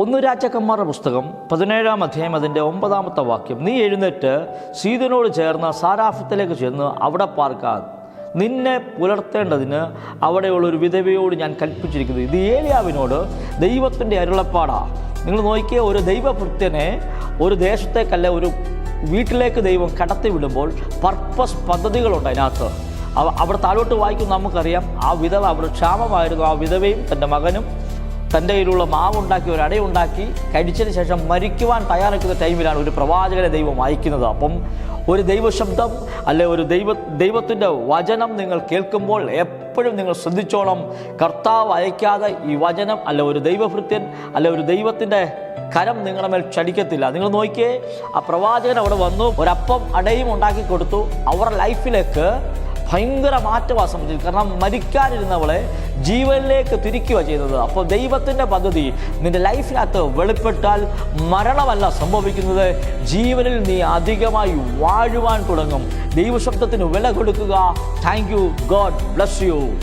ഒന്ന് രാജാക്കന്മാരുടെ പുസ്തകം പതിനേഴാം അധ്യായം അതിന്റെ ഒമ്പതാമത്തെ വാക്യം. നീ എഴുന്നേറ്റ് സീതനോട് ചേർന്ന് സാരാഫത്തിലേക്ക് ചെന്ന് അവിടെ പാർക്കാൻ നിന്നെ പുലർത്തേണ്ടതിന് അവിടെയുള്ള ഒരു വിധവയോട് ഞാൻ കൽപ്പിച്ചിരിക്കുന്നത് ഇത് ഏലിയാവിനോട് ദൈവത്തിന്റെ അരുളപ്പാടാ. നിങ്ങൾ നോക്കിയ ഒരു ദൈവഭൃത്യനെ ഒരു ദേശത്തേക്കല്ല ഒരു വീട്ടിലേക്ക് ദൈവം കടത്തി വിടുമ്പോൾ പർപ്പസ് പദ്ധതികളുണ്ട് അതിനകത്ത്. അവ- അവിടെ താഴോട്ട് വായിക്കും നമുക്കറിയാം ആ വിധവ അവിടെ ക്ഷാമമായിരുന്നു. ആ വിധവയും തന്റെ മകനും തന്റെ കയ്യിലുള്ള മാവുണ്ടാക്കി ഒരു അടയുണ്ടാക്കി കഴിച്ചതിന് ശേഷം മരിക്കുവാൻ തയ്യാറെടുക്കുന്ന ടൈമിലാണ് ഒരു പ്രവാചകനെ ദൈവം അയക്കുന്നത്. അപ്പം ഒരു ദൈവശബ്ദം അല്ലെ ഒരു ദൈവ ദൈവത്തിന്റെ വചനം നിങ്ങൾ കേൾക്കുമ്പോൾ എപ്പോഴും നിങ്ങൾ ശ്രദ്ധിച്ചോളം കർത്താവ് അയക്കാതെ ഈ വചനം അല്ല ഒരു ദൈവഭൃത്യൻ അല്ല ഒരു ദൈവത്തിന്റെ കരം നിങ്ങളുടെ മേൽ ചടിക്കത്തില്ല. നിങ്ങൾ നോക്കിയേ ആ പ്രവാചകൻ അവിടെ വന്നു ഒരപ്പം അടയും ഉണ്ടാക്കി കൊടുത്തു. അവരുടെ ലൈഫിലേക്ക് ഭയങ്കര മാറ്റമാണ് സംബന്ധിച്ചത് കാരണം മരിക്കാനിരുന്നവളെ ജീവനിലേക്ക് തിരിക്കുക ചെയ്തത്. അപ്പോൾ ദൈവത്തിന്റെ പദ്ധതി നിന്റെ ലൈഫിനകത്ത് വെളിപ്പെട്ടാൽ മരണമല്ല സംഭവിക്കുന്നത്. ജീവനിൽ നീ അധികമായി വാഴുവാൻ തുടങ്ങും. ദൈവശബ്ദത്തിന് വില കൊടുക്കുക. Thank you God bless you